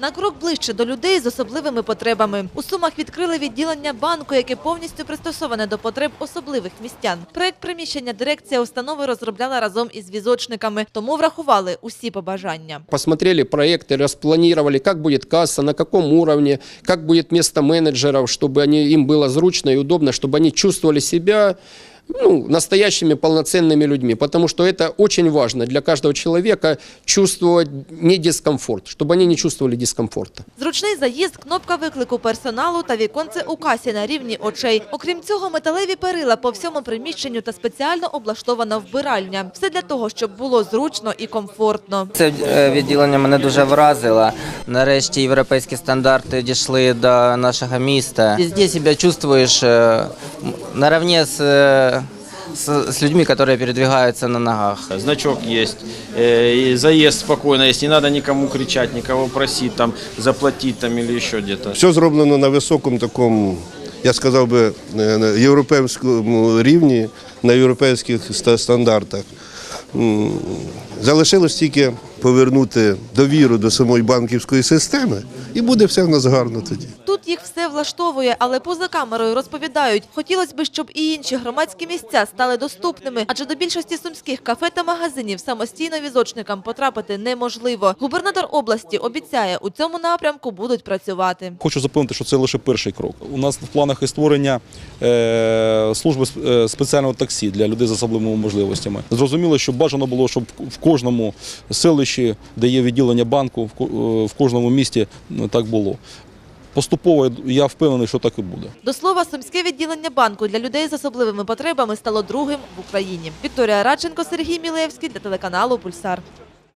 На крок ближче до людей з особливими потребами. У Сумах відкрили відділення банку, яке повністю пристосоване до потреб особливих містян. Проект приміщення дирекція установи розробляла разом із візочниками, тому врахували усі побажання. Посмотрели проекты, распланировали, как будет касса, на каком уровне, как будет место менеджеров, чтобы они, им было зручно и удобно, чтобы они чувствовали себя ну, настоящими полноценными людьми. Потому что это очень важно для каждого человека чувствовать не дискомфорт, чтобы они не чувствовали дискомфорта. Зручний заїзд, кнопка виклику персоналу та віконце у касі на рівні очей. Окрім цього, металеві перила по всьому приміщенню та спеціально облаштована вбиральня. Все для того, щоб було зручно і комфортно. Це е, відділення мене дуже вразило. Нарешті європейські стандарти дійшли до нашого міста. І здесь себе чувствуєш е, м, наравне з, е, з, з людьми, які передвигаються на ногах. Значок есть, э, и заезд спокойно есть, не надо никому кричать, никого просить, там, заплатить там или еще где-то. Все зроблено на високому такому, я сказав би, на європейському рівні, на європейських стандартах. Залишилось тільки повернути довіру до самої банківської системи, і буде все в нас гарно тоді. Тут їх все влаштовує, але поза камерою розповідають, хотілося б, щоб і інші громадські місця стали доступними, адже до більшості сумських кафе та магазинів самостійно візочникам потрапити неможливо. Губернатор області обіцяє, у цьому напрямку будуть працювати. Хочу запевнити, що це лише перший крок. У нас в планах і створення е, служби е, спеціального таксі для людей з особливими можливостями. Зрозуміло, що бажано було, щоб в кожному селищі, де є відділення банку, в е, кожному місті так було. Поступово я впевнений, що так і буде. До слова, сумське відділення банку для людей з особливими потребами стало другим в Україні. Вікторія Радченко, Сергій Мілевський для телеканалу Пульсар.